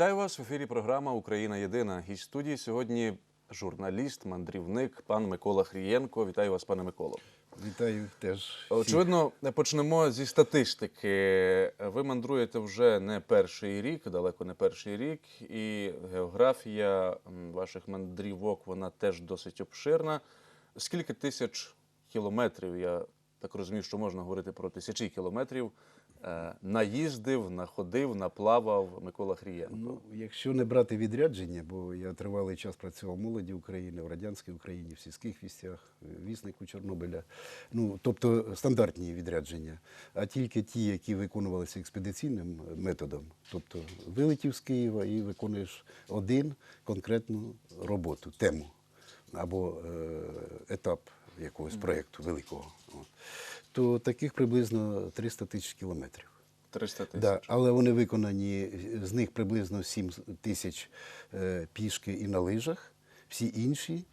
Вітаю вас в ефірі. Програма Україна Єдина. Гість студії сьогодні журналіст, мандрівник, пан Микола Хрієнко. Вітаю вас, пане Миколо. Вітаю теж. Очевидно, почнемо зі статистики. Ви мандруєте вже не перший рік, далеко не перший рік, і географія ваших мандрівок вона теж досить обширна. Скільки тисяч кілометрів, я так розумію, що можна говорити про тисячі кілометрів, наїздив, находив, наплавав Микола Хрієнко. Ну, якщо не брати відрядження, бо я тривалий час працював в молоді України, в радянській Україні, в сільських вістях, віснику Чорнобиля. Ну, тобто стандартні відрядження, а тільки ті, які виконувалися експедиційним методом. Тобто вилетів з Києва і виконуєш один конкретну роботу, тему або е, етап якогось проєкту великого. То таких приблизно 300 тисяч кілометрів. 300 тисяч. Да, але вони виконані, з них приблизно 7 тисяч е, пішки і на лижах. Всі інші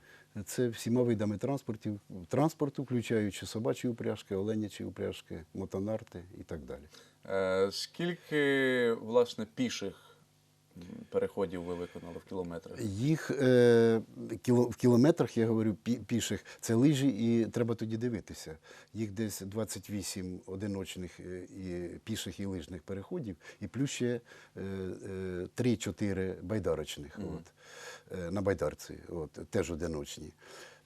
це всіма видами транспортів, транспорту, включаючи собачі упряжки, оленячі упряжки, мотонарти і так далі. Е, Скільки власне піших переходів ви виконали в кілометрах? Їх е, кіло, в кілометрах, я говорю, пі, піших, це лижі, і треба тоді дивитися. Їх десь 28 одиночних е, і піших і лижних переходів, і плюс ще е, е, 3-4 байдарочних от, е, на байдарці, от, теж одиночні.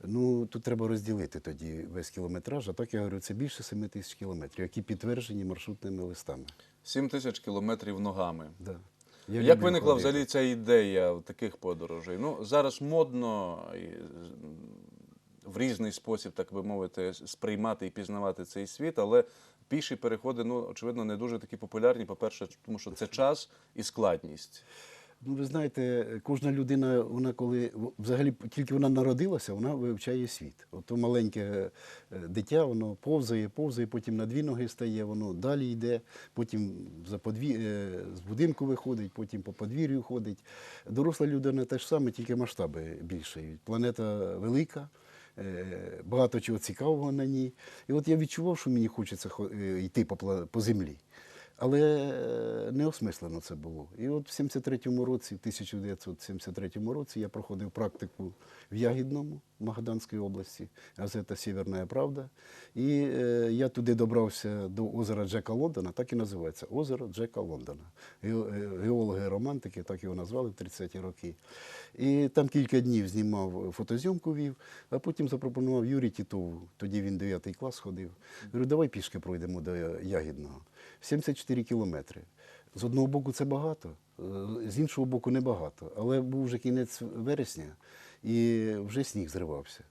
Ну, тут треба розділити тоді весь кілометраж, а так я говорю, це більше 7 тисяч кілометрів, які підтверджені маршрутними листами. 7 7 тисяч кілометрів ногами. Да. Я Як люблю виникла ходити. взагалі ця ідея таких подорожей? Ну, зараз модно і, в різний спосіб, так би мовити, сприймати і пізнавати цей світ, але піші переходи, ну, очевидно, не дуже такі популярні. По-перше, тому що це час і складність. Ну, ви знаєте, кожна людина, вона коли взагалі тільки вона народилася, вона вивчає світ. Ото маленьке е, дитя, воно повзає, повзає, потім на дві ноги стає, воно далі йде, потім за подві... е, з будинку виходить, потім по подвір'ю ходить. Доросла людина теж саме, тільки масштаби більшають. Планета велика. е, Багато чого цікавого на ній. І от я відчував, що мені хочеться йти по землі. Але е, неосмислено це було. І от в 73-му році, в 1973 році, я проходив практику в Ягідному, Магаданської області, газета Сєвєрна Правда. І е, я туди добрався до озера Джека Лондона, так і називається озеро Джека Лондона. Е, Геологи-романтики так його назвали в 30-ті роки. І там кілька днів знімав фотозйомку вів, а потім запропонував Юрій Тітову, тоді він 9 клас ходив. Говорю, давай пішки пройдемо до Ягідного. 74 кілометри. З одного боку це багато, е, з іншого боку небагато. Але був вже кінець вересня і вже сніг зривався.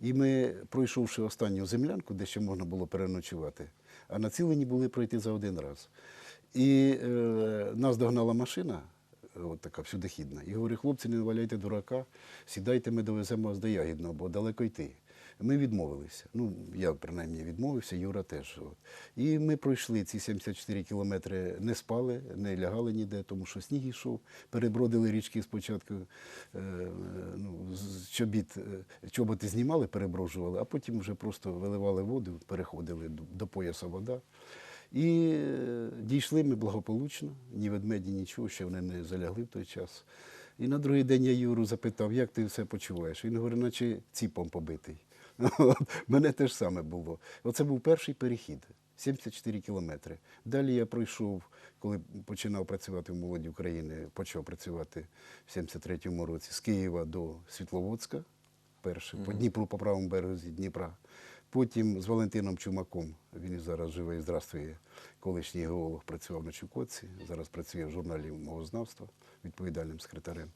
І ми, пройшовши останню землянку, де ще можна було переночувати, а націлені були пройти за один раз. І е, нас догнала машина, от така всюдохідна, і говорить, хлопці, не валяйте дурака, сідайте, ми довеземо вас до Ягідного, бо далеко йти. Ми відмовилися. Ну, я принаймні відмовився, Юра теж. От. І ми пройшли ці 74 кілометри, не спали, не лягали ніде, тому що сніг йшов, перебродили річки спочатку, е, ну, чобіт, е, чоботи знімали, переброджували, а потім вже просто виливали воду, переходили до, до пояса вода. І е, дійшли ми благополучно, ні ведмеді, нічого, ще вони не залягли в той час. І на другий день я Юру запитав, як ти все почуваєш? Він говорить, наче ціпом побитий. Мене теж саме було. Оце був перший перехід. 74 кілометри. Далі я пройшов, коли починав працювати в молоді України, почав працювати в 73-му році з Києва до Світловодська, перше, по Дніпру, по правому березі Дніпра. Потім з Валентином Чумаком, він зараз живе і здравствує, колишній геолог, працював на Чукотці, зараз працює в журналі мовознавства відповідальним секретарем.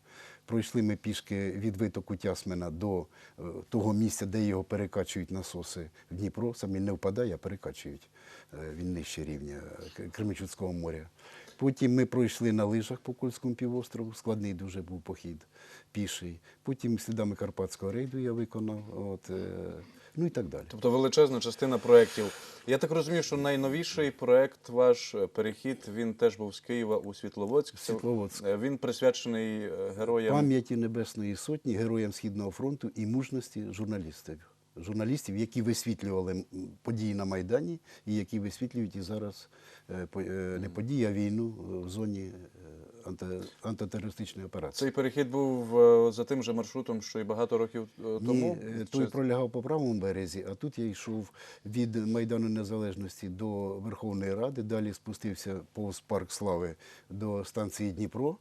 Пройшли ми пішки від витоку Тясмина до е, того місця, де його перекачують насоси в Дніпро. Сам він не впадає, а перекачують. Е, Він нижче рівня К- Кременчуцького моря. Потім ми пройшли на лижах по Кольському півострову, складний дуже був похід піший. Потім слідами Карпатського рейду я виконав, от, е, ну і так далі. Тобто величезна частина проєктів. Я так розумію, що найновіший проєкт, ваш е, перехід, він теж був з Києва у Світловодськ. Світловодськ. е, Він присвячений е, героям. Пам'яті Небесної Сотні, героям Східного фронту і мужності журналістів. Журналістів, які висвітлювали події на Майдані і які висвітлюють і зараз е, е, не події, а війну е, в зоні анти- антитерористичної операції. Цей перехід був за тим же маршрутом, що і багато років тому. Ні, той Чи- пролягав по правому березі, а тут я йшов від Майдану Незалежності до Верховної Ради, далі спустився повз Парк Слави до станції Дніпро,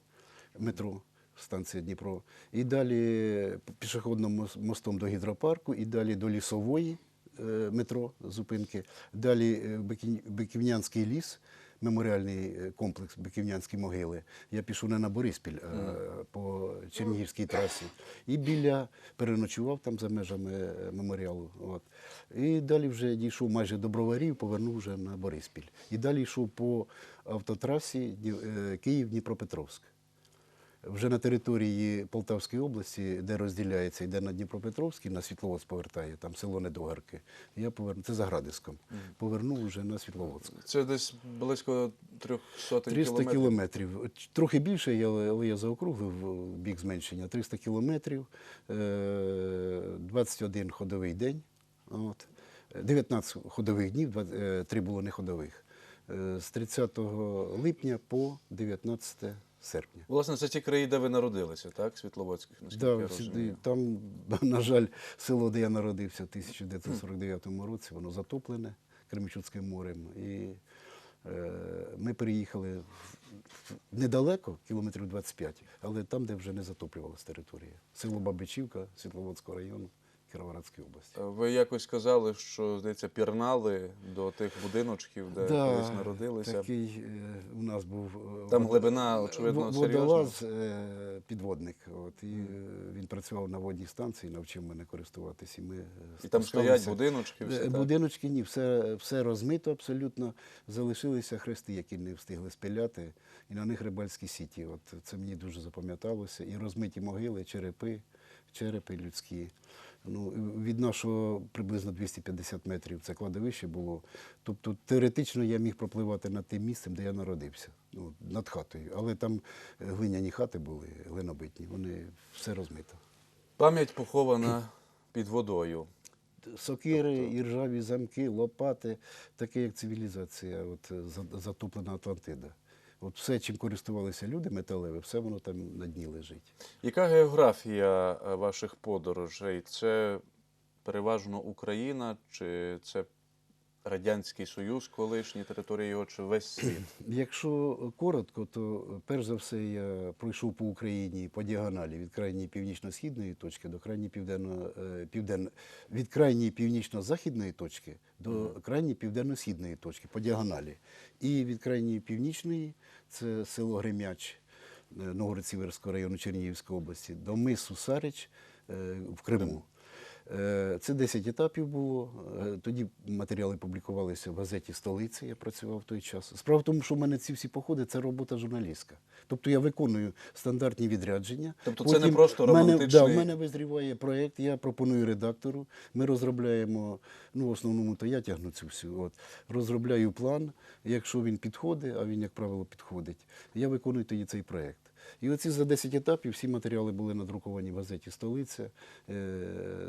метро. Станція Дніпро, і далі пішохідним мостом до гідропарку, і далі до лісової е, метро зупинки, далі е, Биківнянський ліс, меморіальний е, комплекс Биківнянські могили. Я пішов не на Бориспіль, а по Чернігівській трасі. І біля переночував там за межами меморіалу. От. І далі вже дійшов майже до Броварів, повернув вже на Бориспіль. І далі йшов по автотрасі Київ-Дніпропетровськ. Вже на території Полтавської області, де розділяється, йде на Дніпропетровський, на Світловодськ повертає, там село Недогарки. Я поверну, це за Градиском. Повернув вже на Світловодськ. Це десь близько трьох сотень 300 кілометрів. кілометрів. Трохи більше, я- але я заокруглив в бік зменшення. 300 кілометрів, е, 21 ходовий день, от, 19 ходових днів, 3 було не ходових. Е, З 30 липня по 19 серпня. Власне, це ті краї, де ви народилися, так? Світловодських, наскільки Да, я розумію. там, на жаль, село, де я народився в 1949 році, воно затоплене Кременчуцьким морем. І е, ми переїхали недалеко, кілометрів 25, але там, де вже не затоплювалася територія. Село Бабичівка, Світловодського району, Кіровоградської області. Ви якось казали, що, здається, пірнали до тих будиночків, де колись народилися. Такий е, у нас був е, Там глибина, очевидно, водолаз, е, підводник. От, і е, він працював на водній станції, навчив мене користуватись. І, ми е, І там стоять будиночки, всі, Е, так? Будиночки ні, все, все розмито абсолютно. Залишилися хрести, які не встигли спиляти, і на них рибальські сіті. От це мені дуже запам'яталося. І розмиті могили, черепи, черепи людські. Ну, від нашого приблизно 250 метрів це кладовище було. Тобто теоретично я міг пропливати над тим місцем, де я народився, ну, над хатою. Але там е, глиняні хати були, глинобитні, вони все розмито. Пам'ять похована під водою. Сокири, іржаві замки, лопати, таке як цивілізація, от, е, затоплена Атлантида. От все, чим користувалися люди металеве, все воно там на дні лежить. Яка географія е, ваших подорожей? Це переважно Україна, чи це Радянський Союз, колишні території його, чи весь світ? Якщо коротко, то перш за все я пройшов по Україні по діагоналі від крайньої північно-східної точки до крайньої південно, е, південно, від крайньої північно-західної точки до крайньої південно-східної точки по діагоналі. І від крайньої північної це село Гремяч е, Новгород-Сіверського району Чернігівської області, до мису Сарич е, в Криму. Е, Це 10 етапів було. Е, Тоді матеріали публікувалися в газеті Столиця. Я працював в той час. Справа в тому, що в мене ці всі походи це робота журналістська. Тобто я виконую стандартні відрядження. Тобто це не просто в мене, романтичний- Да, в мене визріває проєкт, я пропоную редактору. Ми розробляємо, ну в основному то я тягну цю всю. От, розробляю план. Якщо він підходить, а він, як правило, підходить, я виконую тоді цей проєкт. І оці за 10 етапів всі матеріали були надруковані в газеті Столиця. Е,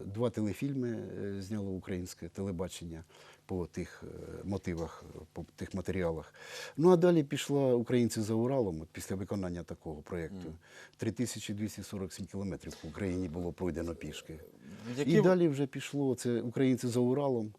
Два телефільми е, зняло українське телебачення по тих е, мотивах, по тих матеріалах. Ну а далі пішла Українці за Уралом от після виконання такого проєкту. 3247 кілометрів по Україні було пройдено пішки. Які- І далі вже пішло це Українці за Уралом.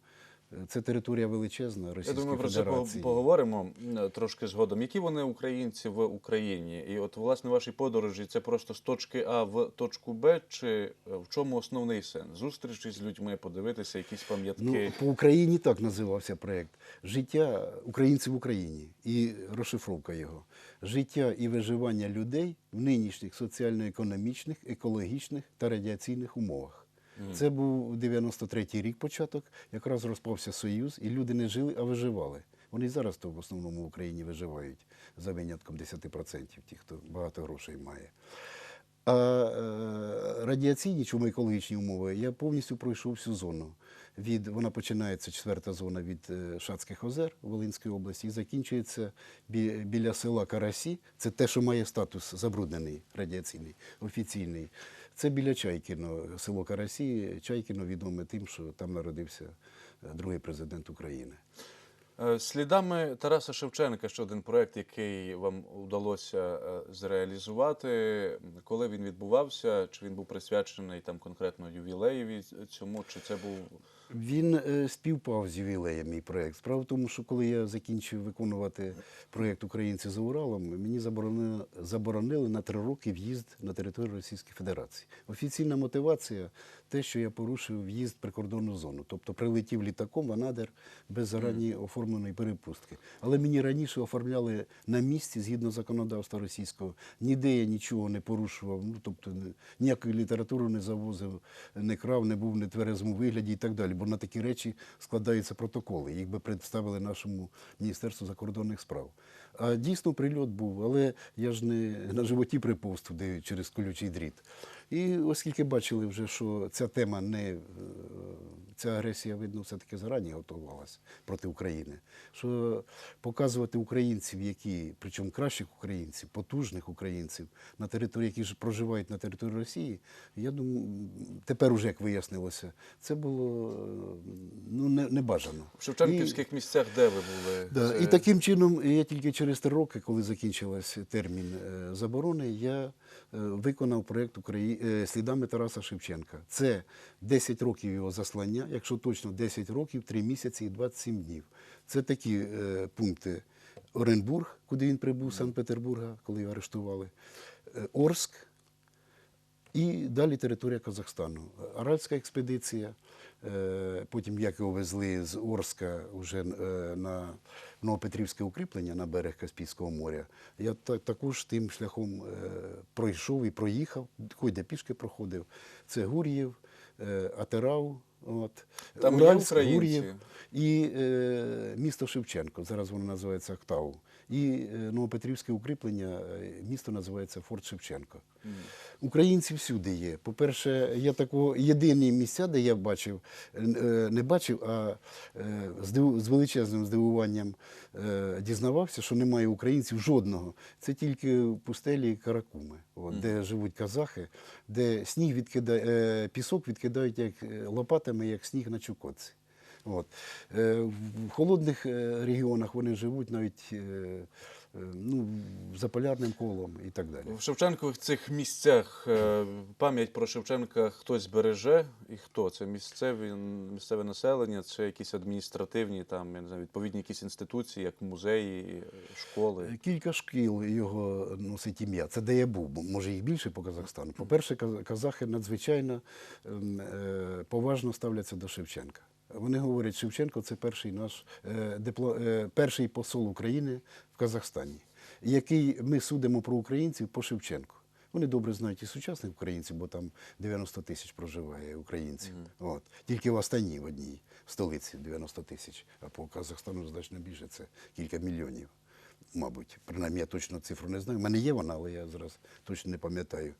Це територія величезна Я Російської думаю, про це поговоримо е, трошки згодом. Які вони українці в Україні? І от, власне, ваші подорожі це просто з точки А в точку Б, чи е, в чому основний сенс? Зустрічі з людьми, подивитися якісь пам'ятки. Ну, по Україні так називався проєкт. Життя українців в Україні і розшифровка його. Життя і виживання людей в нинішніх соціально-економічних, екологічних та радіаційних умовах. Це був 93-й рік початок, якраз розпався Союз, і люди не жили, а виживали. Вони зараз то в основному в Україні виживають за винятком 10% ті, хто багато грошей має. А е, радіаційні чому екологічні умови я повністю пройшов всю зону. Від, вона починається четверта зона від е, Шацьких озер Волинської області і закінчується бі, біля села Карасі. Це те, що має статус забруднений радіаційний, офіційний. Це біля Чайкіно, село Карасі. Чайкіно відоме тим, що там народився е, другий президент України. Е, Слідами Тараса Шевченка ще один проект, який вам вдалося е, зреалізувати. Коли він відбувався, чи він був присвячений там конкретно ювілеєві цьому, чи це був Він е, співпав з ювілеєм мій проєкт. Справа в тому, що коли я закінчив виконувати проєкт Українці за Уралом, мені заборонили, заборонили на три роки в'їзд на територію Російської Федерації. Офіційна мотивація те, що я порушив в'їзд прикордонну зону, тобто прилетів літаком в Анадир без зарані оформленої перепустки. Але мені раніше оформляли на місці згідно законодавства російського. Ніде я нічого не порушував, ну тобто ніякої літератури не завозив, не крав, не був в нетверезому вигляді і так далі. Бо на такі речі складаються протоколи. Їх би представили нашому Міністерству закордонних справ. А дійсно прильот був, але я ж не на животі приповз туди через колючий дріт. І оскільки бачили вже, що ця тема не е, ця агресія, видно, все-таки зарані готувалася проти України. Що показувати українців, які, причому кращих українців, потужних українців на території, які ж проживають на території Росії, я думаю, тепер уже як вияснилося, це було е, ну, не, не бажано. в Шевченківських місцях, де ви були? Да, Це- І таким чином, я тільки через три роки, коли закінчився термін е, заборони, я е, виконав проєкт е, слідами Тараса Шевченка. Це 10 років його заслання, якщо точно 10 років, 3 місяці і 27 днів. Це такі пункти. Оренбург, куди він прибув Санкт-Петербурга, коли його арештували, Орск, і далі територія Казахстану. Аральська експедиція, е, потім як його везли з Орска вже е, на Новопетрівське укріплення на берег Каспійського моря. Я також тим шляхом е, пройшов і проїхав, хоч де пішки проходив. Це Гур'їв, Атерау. От, Там Уральськ, українці? Гур'єв і е, місто Шевченко, зараз воно називається Актау. І е, Новопетрівське укріплення, е, місто називається Форт Шевченко. Українці всюди є. По-перше, є такого єдині місця, де я бачив, е, не бачив, а е, здив- з величезним здивуванням е, дізнавався, що немає українців жодного. Це тільки в пустелі Каракуми, от, де живуть казахи, де сніг відкидає, е, пісок відкидають як е, лопатами, як сніг на Чукотці. От. Е, В холодних е, регіонах вони живуть навіть е, ну, за полярним колом і так далі. В Шевченкових цих місцях е, пам'ять про Шевченка хтось береже і хто? Це місцеві, місцеве населення, це якісь адміністративні, там, я не знаю, відповідні якісь інституції, як музеї, е, школи. Кілька шкіл його носить ім'я. Це де я був, може їх більше по Казахстану. По-перше, казахи надзвичайно ем, е, поважно ставляться до Шевченка. Вони говорять, Шевченко це перший наш е, дипло, е, перший посол України в Казахстані, який ми судимо про українців по Шевченку. Вони добре знають і сучасних українців, бо там 90 тисяч проживає українців. От. Тільки в Астані в одній столиці 90 тисяч, а по Казахстану значно більше це кілька мільйонів. Мабуть, принаймні я точно цифру не знаю. У мене є вона, але я зараз точно не пам'ятаю.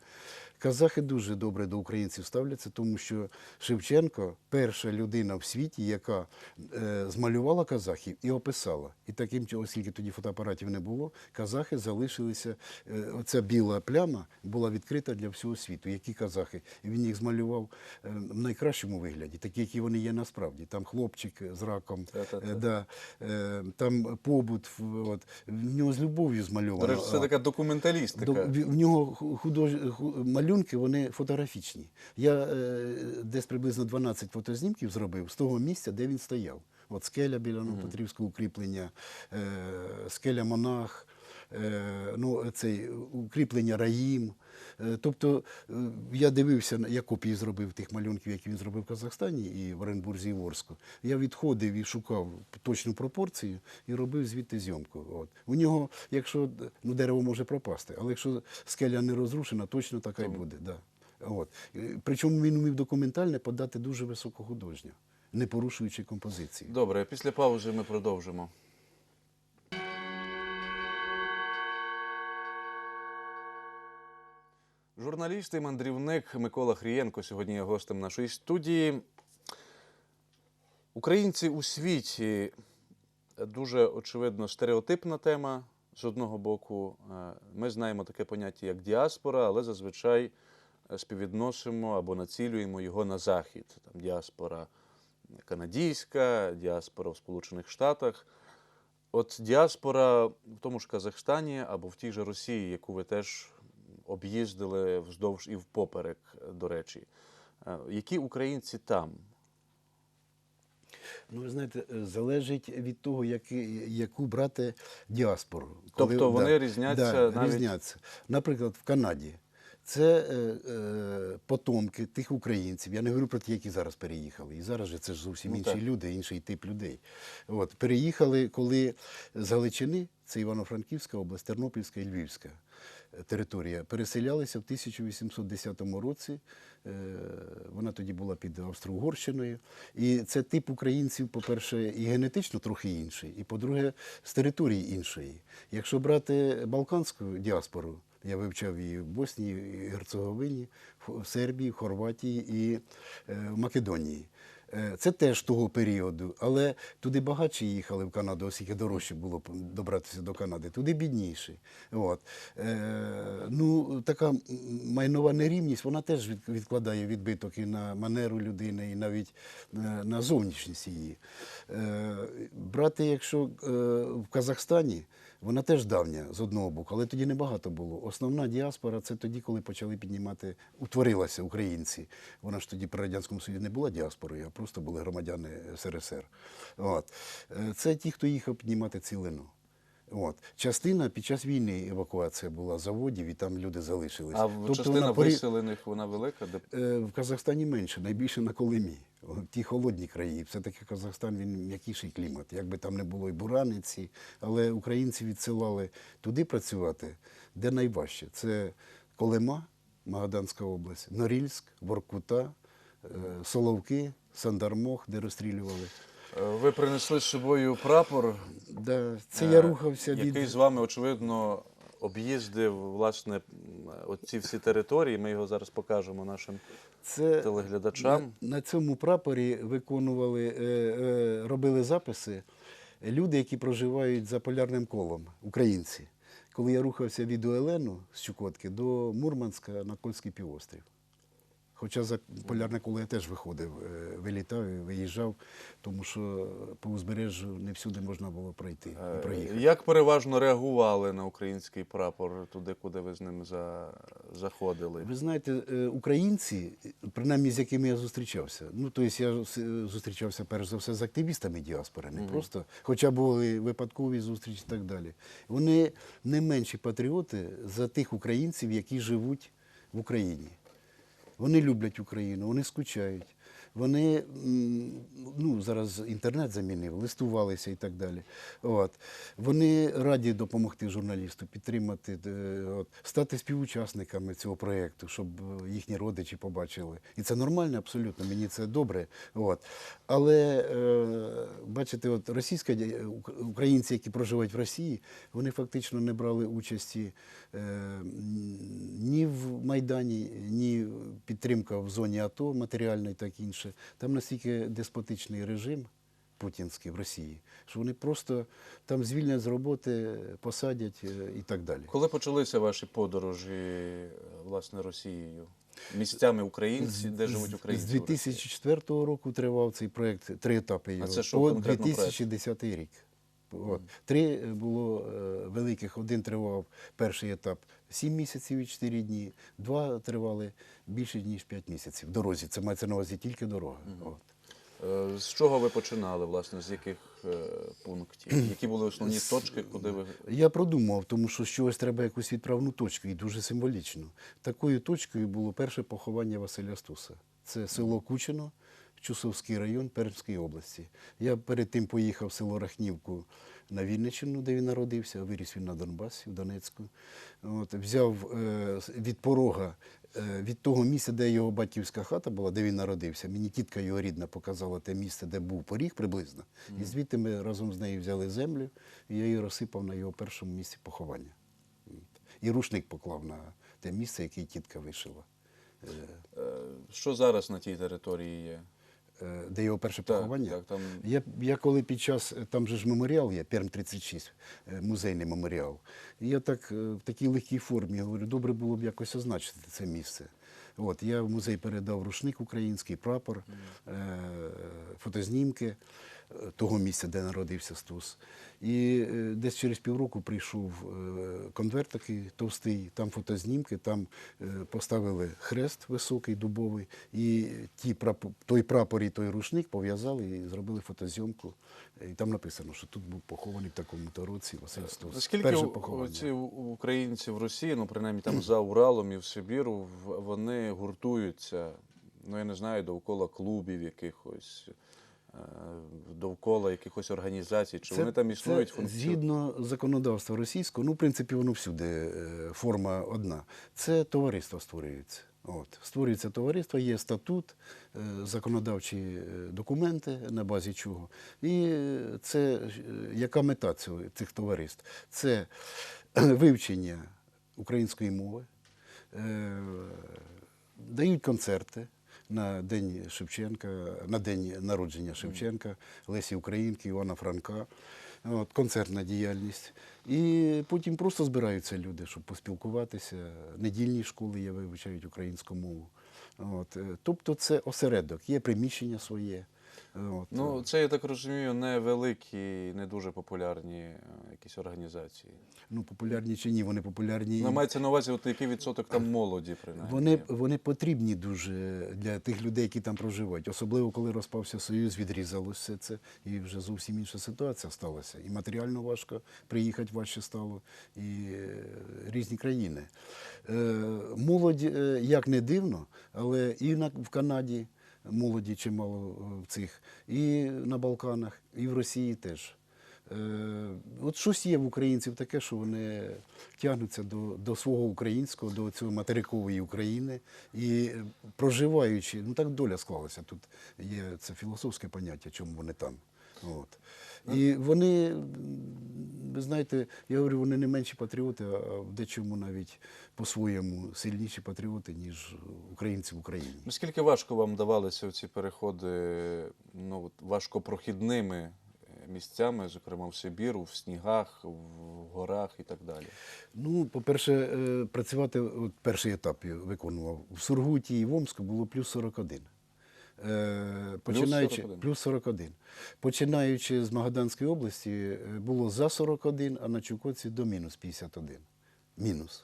Казахи дуже добре до українців ставляться, тому що Шевченко перша людина в світі, яка е, змалювала казахів і описала. І таким чином, оскільки тоді фотоапаратів не було, казахи залишилися. Е, оця біла пляма була відкрита для всього світу. Які казахи? І він їх змалював е, в найкращому вигляді, такі, які вони є насправді. Там хлопчик з раком, е, да, е, там побут, от, в нього з любов'ю До змальовано. речі, це така документалістика. до, в в нього худож... малюнки, вони фотографічні. Я е, десь приблизно 12 фотознімків зробив з того місця, де він стояв. От скеля біля Новопетрівського укріплення, е, скеля Монах, е, ну, цей, укріплення Раїм. Е, Тобто е, я дивився, я копії зробив тих малюнків, які він зробив в Казахстані і в Оренбурзі і в Орску. Я відходив і шукав точну пропорцію і робив звідти зйомку. От. У нього, якщо ну, дерево може пропасти, але якщо скеля не розрушена, точно така й буде. Да. От. Причому він умів документальне подати дуже високохудожньо, не порушуючи композиції. Добре, після паузи ми продовжимо. Журналіст і мандрівник Микола Хрієнко сьогодні є гостем нашої студії. Українці у світі дуже очевидно стереотипна тема. З одного боку, Е, ми знаємо таке поняття як діаспора, але зазвичай е, співвідносимо або націлюємо його на захід. Там діаспора канадійська, діаспора в Сполучених Штатах. От діаспора в тому ж Казахстані або в тій же Росії, яку ви теж об'їздили вздовж і впоперек, до речі. Е, Які українці там? Ну, ви знаєте, е, залежить від того, як, яку брати діаспору. Тобто вони різняться да, навіть- різняться. Наприклад, в Канаді. Це е, е, потомки тих українців. Я не говорю про ті, які зараз переїхали. І зараз же це ж зовсім Ну, інші так. люди, інший тип людей. От, переїхали, коли з Галичини, це Івано-Франківська область, Тернопільська і Львівська е, територія, переселялися в 1810 році. Е, Вона тоді була під Австро-Угорщиною. І це тип українців, по-перше, і генетично трохи інший, і по-друге, з території іншої. Якщо брати балканську діаспору, я вивчав її в Боснії, і Герцеговині, в Сербії, в Хорватії і е, в Македонії. Е, Це теж того періоду, але туди багатші їхали в Канаду, оскільки дорожче було добратися до Канади, туди бідніші. От. Е, ну, така майнова нерівність, вона теж відкладає відбиток і на манеру людини, і навіть е, на зовнішність її. Брати, якщо в Казахстані, вона теж давня з одного боку, але тоді небагато було. Основна діаспора це тоді, коли почали піднімати, утворилася українці. Вона ж тоді при Радянському Союзі не була діаспорою, а просто були громадяни СРСР. От. Е, Це ті, хто їхав піднімати цілину. От. Частина під час війни евакуація була заводів, і там люди залишились. А в- частина вона виселених вона велика, де Е, В Казахстані менше, найбільше на Колимі. Ті холодні краї. Все-таки Казахстан він м'якіший клімат. Якби там не було і бураниці, але українці відсилали туди працювати, де найважче. Це Колима, Магаданська область, Норільськ, Воркута, е, Соловки, Сандармох, де розстрілювали. Е, ви принесли з собою прапор. Да, це е, я рухався від який з вами, очевидно, об'їздив власне оці всі території. Ми його зараз покажемо нашим Це телеглядачам. На, на цьому прапорі виконували, е, е, робили записи люди, які проживають за полярним колом, українці. Коли я рухався від Уелену з Чукотки до Мурманська на Кольський півострів. Хоча за полярне коло я теж виходив, е, вилітав і виїжджав, тому що по узбережжю не всюди можна було пройти Е, і проїхати. Як переважно реагували на український прапор туди, куди ви з ним за... заходили? Ви знаєте, е, українці, принаймні з якими я зустрічався, ну тобто я зустрічався перш за все з активістами діаспори, не просто, хоча були випадкові зустрічі і так далі. Вони не менші патріоти за тих українців, які живуть в Україні. Вони люблять Україну, вони скучають. Вони ну, зараз інтернет замінив, листувалися і так далі. От. Вони раді допомогти журналісту, підтримати, е, от, стати співучасниками цього проєкту, щоб е, їхні родичі побачили. І це нормально, абсолютно, мені це добре. От. Але е, бачите, от російська українці, які проживають в Росії, вони фактично не брали участі ні в Майдані, ні підтримка в зоні АТО матеріальна і так інше. Там настільки деспотичний режим путінський в Росії, що вони просто там звільнять з роботи, посадять е, і так далі. Коли почалися ваші подорожі е, власне Росією? Місцями українці, де живуть українці? З 2004 року тривав цей проєкт, три етапи його, це що по конкретно проект? рік. От. Три було е, великих. Один тривав перший етап 7 місяців і 4 дні, два тривали більше, ніж 5 місяців. В дорозі. Це мається на увазі тільки дорога. От. Е, З чого ви починали, власне, з яких е, пунктів? Які були основні точки, куди ви Я продумав, тому що з чогось треба якусь відправну точку, і дуже символічно. Такою точкою було перше поховання Василя Стуса. Це село Кучино, Чусовський район Пермської області. Я перед тим поїхав в село Рахнівку на Вінниччину, де він народився, виріс він на Донбасі, в Донецьку. От, взяв е, від порога, е, від того місця, де його батьківська хата була, де він народився. Мені тітка його рідна показала те місце, де був поріг приблизно. І звідти ми разом з нею взяли землю, і я її розсипав на його першому місці поховання. І рушник поклав на те місце, яке тітка вишила. Е, що зараз на тій території є? Е, Де його перше поховання? так, там Я, я коли під час, там же ж меморіал є, Перм 36, е, музейний меморіал. І я так е, в такій легкій формі говорю, добре було б якось означити це місце. От, я в музей передав рушник український, прапор, е, фотознімки. Того місця, де народився Стус. І е, десь через півроку прийшов е, конверт такий товстий, там фотознімки, там е, поставили хрест високий, дубовий, і ті той прапор і той рушник пов'язали і зробили фотозйомку. І там написано, що тут був похований в такому-то році Василь Стус. Наскільки ці українці в Росії, ну принаймні там за Уралом і в Сибіру, вони гуртуються, ну я не знаю, довкола клубів якихось, довкола якихось організацій, чи вони там існують це згідно законодавства російського, ну, в принципі, воно всюди е, форма одна. Це товариство створюється. От. Створюється товариство, є статут, е, законодавчі е, документи, на базі чого. І е, це е, яка мета цього, цих товариств? Це вивчення української мови, е, дають концерти на День Шевченка, на день народження Шевченка, Лесі Українки, Івана Франка. От, концертна діяльність. І потім просто збираються люди, щоб поспілкуватися. Недільні школи є, вивчають українську мову. От, е, тобто це осередок, є приміщення своє. От, Ну, це, я так розумію, не великі, не дуже популярні е, якісь організації. ну, популярні чи ні, вони популярні. Ну, мається на увазі, от який відсоток там молоді, принаймні. Вони, вони потрібні дуже для тих людей, які там проживають. Особливо, коли розпався Союз, відрізалося все це, і вже зовсім інша ситуація сталася. І матеріально важко приїхати важче стало, і е, різні країни. Е, молодь, е, як не дивно, але і на, в Канаді молоді чимало е, в цих, і на Балканах, і в Росії теж. Е, От щось є в українців таке, що вони тягнуться до, до свого українського, до цього материкової України і е, проживаючи, ну так доля склалася. Тут є це філософське поняття, чому вони там. От. І вони, ви знаєте, я говорю, вони не менші патріоти, а в дечому навіть по-своєму сильніші патріоти, ніж українці в Україні. Наскільки важко вам давалися ці переходи ну, важкопрохідними е, місцями, зокрема в Сибіру, в снігах, в горах і так далі? Ну, по-перше, е, працювати, от перший етап я виконував. В Сургуті і в Омску було плюс 41. Е, Починаючи, 41. плюс 41. Починаючи з Магаданської області, е, було за 41, а на Чукотці до мінус 51. Мінус.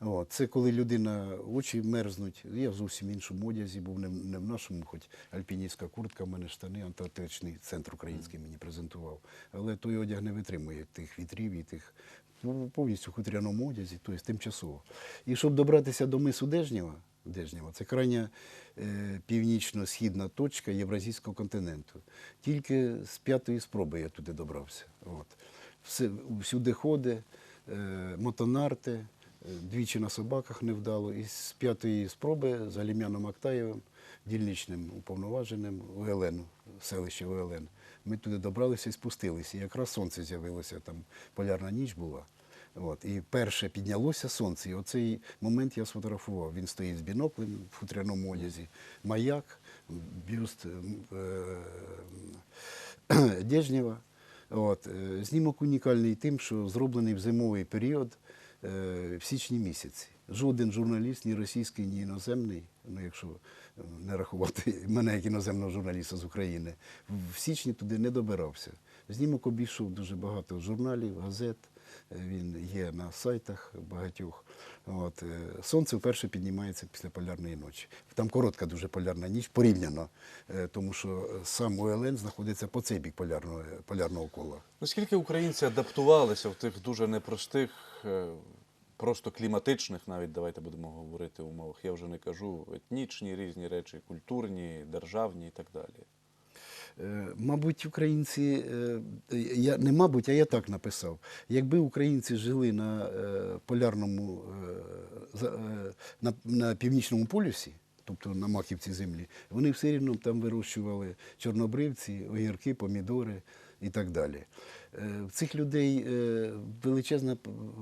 От. Це коли людина очі мерзнуть. Я в зовсім іншому одязі був не, не в нашому, хоч альпіністська куртка, в мене штани, антарктичний центр український мені презентував. Але той одяг не витримує тих вітрів і тих ну, повністю хутряному одязі, тобто тимчасово. І щоб добратися до мису Дежнєва, Дежнєва це крайня е, північно-східна точка Євразійського континенту. Тільки з п'ятої спроби я туди добрався. От. Всюди ходи, е, мотонарти, е, двічі на собаках невдало. І з п'ятої спроби з Галім'яном Актаєвим, дільничним уповноваженим УЛН, селище УЛН, ми туди добралися і спустилися. І якраз сонце з'явилося, там полярна ніч була. От, і перше піднялося сонце, і оцей момент я сфотографував. Він стоїть з біноклем в хутряному одязі, маяк, бюст е. От, е, знімок унікальний тим, що зроблений в зимовий період е, в січні місяці. Жоден журналіст, ні російський, ні іноземний, ну якщо е, не рахувати мене як іноземного журналіста з України, в січні туди не добирався. Знімок обійшов дуже багато журналів, газет. Він є на сайтах багатьох. От, е, сонце вперше піднімається після полярної ночі. Там коротка дуже полярна ніч порівняно, е, тому що сам ОЛН знаходиться по цей бік полярного, полярного кола. Наскільки українці адаптувалися в тих дуже непростих, е, просто кліматичних, навіть давайте будемо говорити умовах. Я вже не кажу етнічні різні речі, культурні, державні і так далі. Е, Мабуть, українці, е, я не мабуть, а я так написав. Якби українці жили на е, полярному, на, на північному полюсі, тобто на маківці землі, вони все рівно там вирощували чорнобривці, огірки, помідори і так далі. В цих людей величезна,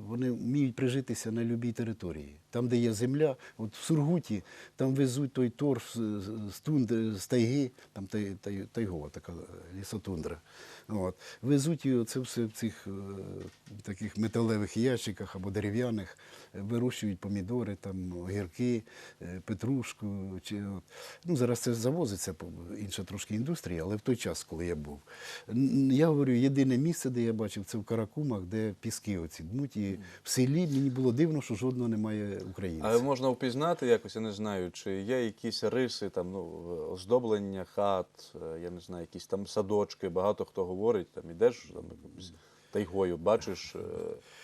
вони вміють прижитися на любій території. Там, де є земля, от в Сургуті, там везуть той торф з, тундри, з тайги, там тай, тай, тайгова така е, лісотундра. От. Везуть його це все в цих е, таких металевих ящиках або дерев'яних, е, вирощують помідори, там, огірки, петрушку. Чи, от. ну, зараз це завозиться, інша трошки індустрія, але в той час, коли я був. Я говорю, єдине місце, де я бачив, це в Каракумах, де піски оці дмуть. І в селі мені було дивно, що жодного немає українців. Але можна впізнати якось, я не знаю, чи є якісь риси, там, ну, оздоблення хат, е, я не знаю, якісь там садочки, багато хто говорить, там ідеш там, якимось тайгою, бачиш е,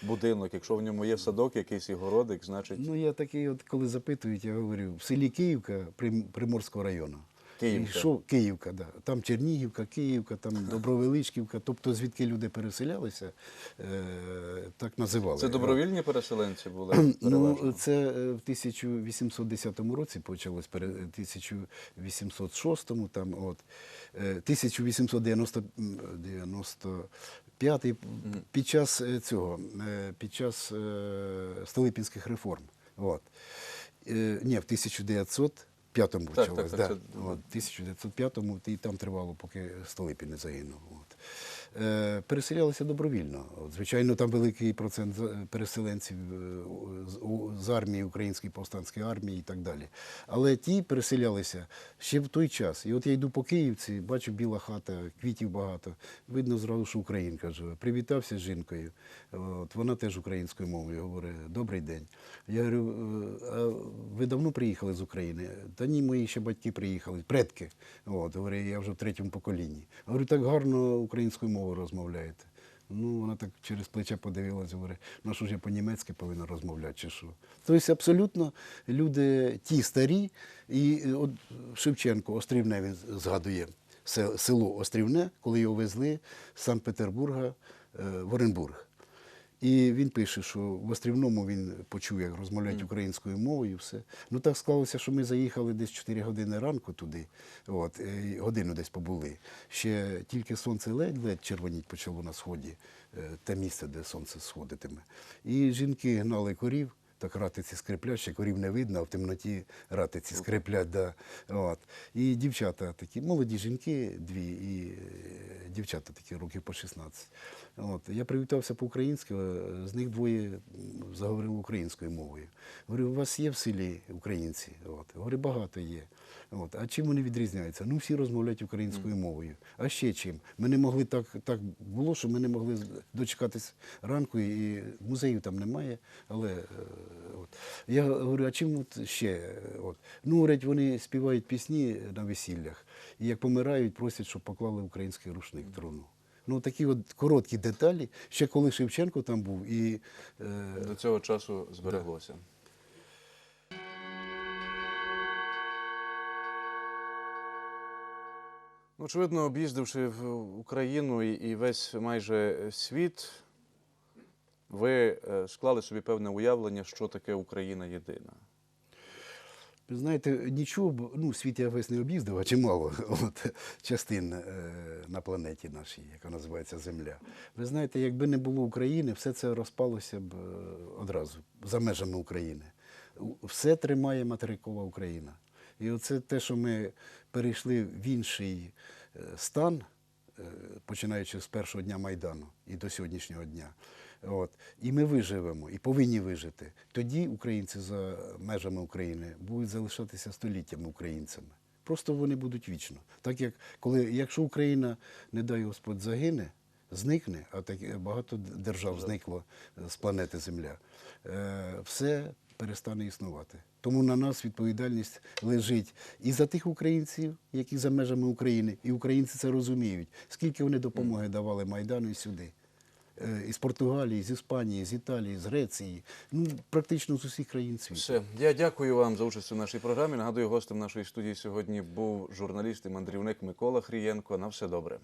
будинок, якщо в ньому є садок, якийсь і городик, значить Ну, я такий, от коли запитують, я говорю, в селі Київка Прим- Приморського району. Київка. Йшов, Київка, да. там Чернігівка, Київка, там Добровеличківка. Тобто звідки люди переселялися, е, так називали. Це добровільні переселенці були? Ну, Це е, в 1810 році почалось, 1806, е, там от, е, 1890. П'ятий під час цього, під час Столипінських реформ. От. Ні, в 1900 1905-му почалось, так, так, да. це- От, 1905-му, і там тривало, поки Столипін не загинув. От. Е, переселялися добровільно. Звичайно, там великий процент переселенців е, з, армії, Української повстанської армії і так далі. Але ті переселялися ще в той час. І от я йду по Київці, бачу біла хата, квітів багато. Видно зразу, що українка живе. Привітався з жінкою. От, вона теж українською мовою говорить Добрий день. Я говорю, «Е, а ви давно приїхали з України? Та ні, мої ще батьки приїхали, предки. От, говорю, я вже в третьому поколінні. Говорю, так гарно українською мовою розмовляєте. Ну, вона так через плече подивилася, говорить, ну що ж я по-німецьки повинна розмовляти, чи що. Тобто абсолютно люди ті старі, і е, от Шевченко, Острівне він згадує, село Острівне, коли його везли з Санкт-Петербурга е, в Оренбург. І він пише, що в Острівному він почув, як розмовляють українською мовою, все. Ну так склалося, що ми заїхали десь 4 години ранку туди, от, е, годину десь побули. Ще тільки сонце ледь-ледь червоніть почало на сході, е, те місце, де сонце сходитиме. І жінки гнали корів. Так ратиці скриплять, ще корів не видно, а в темноті ратиці скриплять. Да. От. І дівчата такі, молоді жінки дві, і е, дівчата такі, років по 16. От. Я привітався по-українськи, е, з них двоє заговорили українською мовою. Говорю, у вас є в селі українці? От. Говорю, багато є. От. А чим вони відрізняються? Ну, всі розмовляють українською мовою. А ще чим? Ми не могли так, так було, що ми не могли дочекатись ранку, і музею там немає. Але е, от. я говорю, а чим от ще? От. Ну, говорять, вони співають пісні на весіллях, і як помирають, просять, щоб поклали український рушник в труну. Ну, такі от короткі деталі, ще коли Шевченко там був, і е, До цього часу збереглося. Ну, Очевидно, об'їздивши в Україну і- весь майже світ, ви е, склали собі певне уявлення, що таке Україна єдина. Ви знаєте, нічого, ну, світ я весь не об'їздив, а чимало от, частин е, на планеті нашій, яка називається Земля. Ви знаєте, якби не було України, все це розпалося б е, одразу за межами України. Все тримає материкова Україна. І оце те, що ми перейшли в інший е, стан, е, починаючи з першого дня Майдану і до сьогоднішнього дня. От. І ми виживемо, і повинні вижити. Тоді українці за межами України будуть залишатися століттями українцями. Просто вони будуть вічно. Так як коли, якщо Україна, не дай Господь, загине, зникне, а так багато держав зникло з планети Земля, е, все перестане існувати. Тому на нас відповідальність лежить і за тих українців, які за межами України, і українці це розуміють. Скільки вони допомоги давали Майдану і сюди. Е, Із Португалії, з Іспанії, з Італії, з Греції, ну практично з усіх країн світу. Все, я дякую вам за участь у нашій програмі. Нагадую, гостем нашої студії сьогодні був журналіст і мандрівник Микола Хрієнко. На все добре.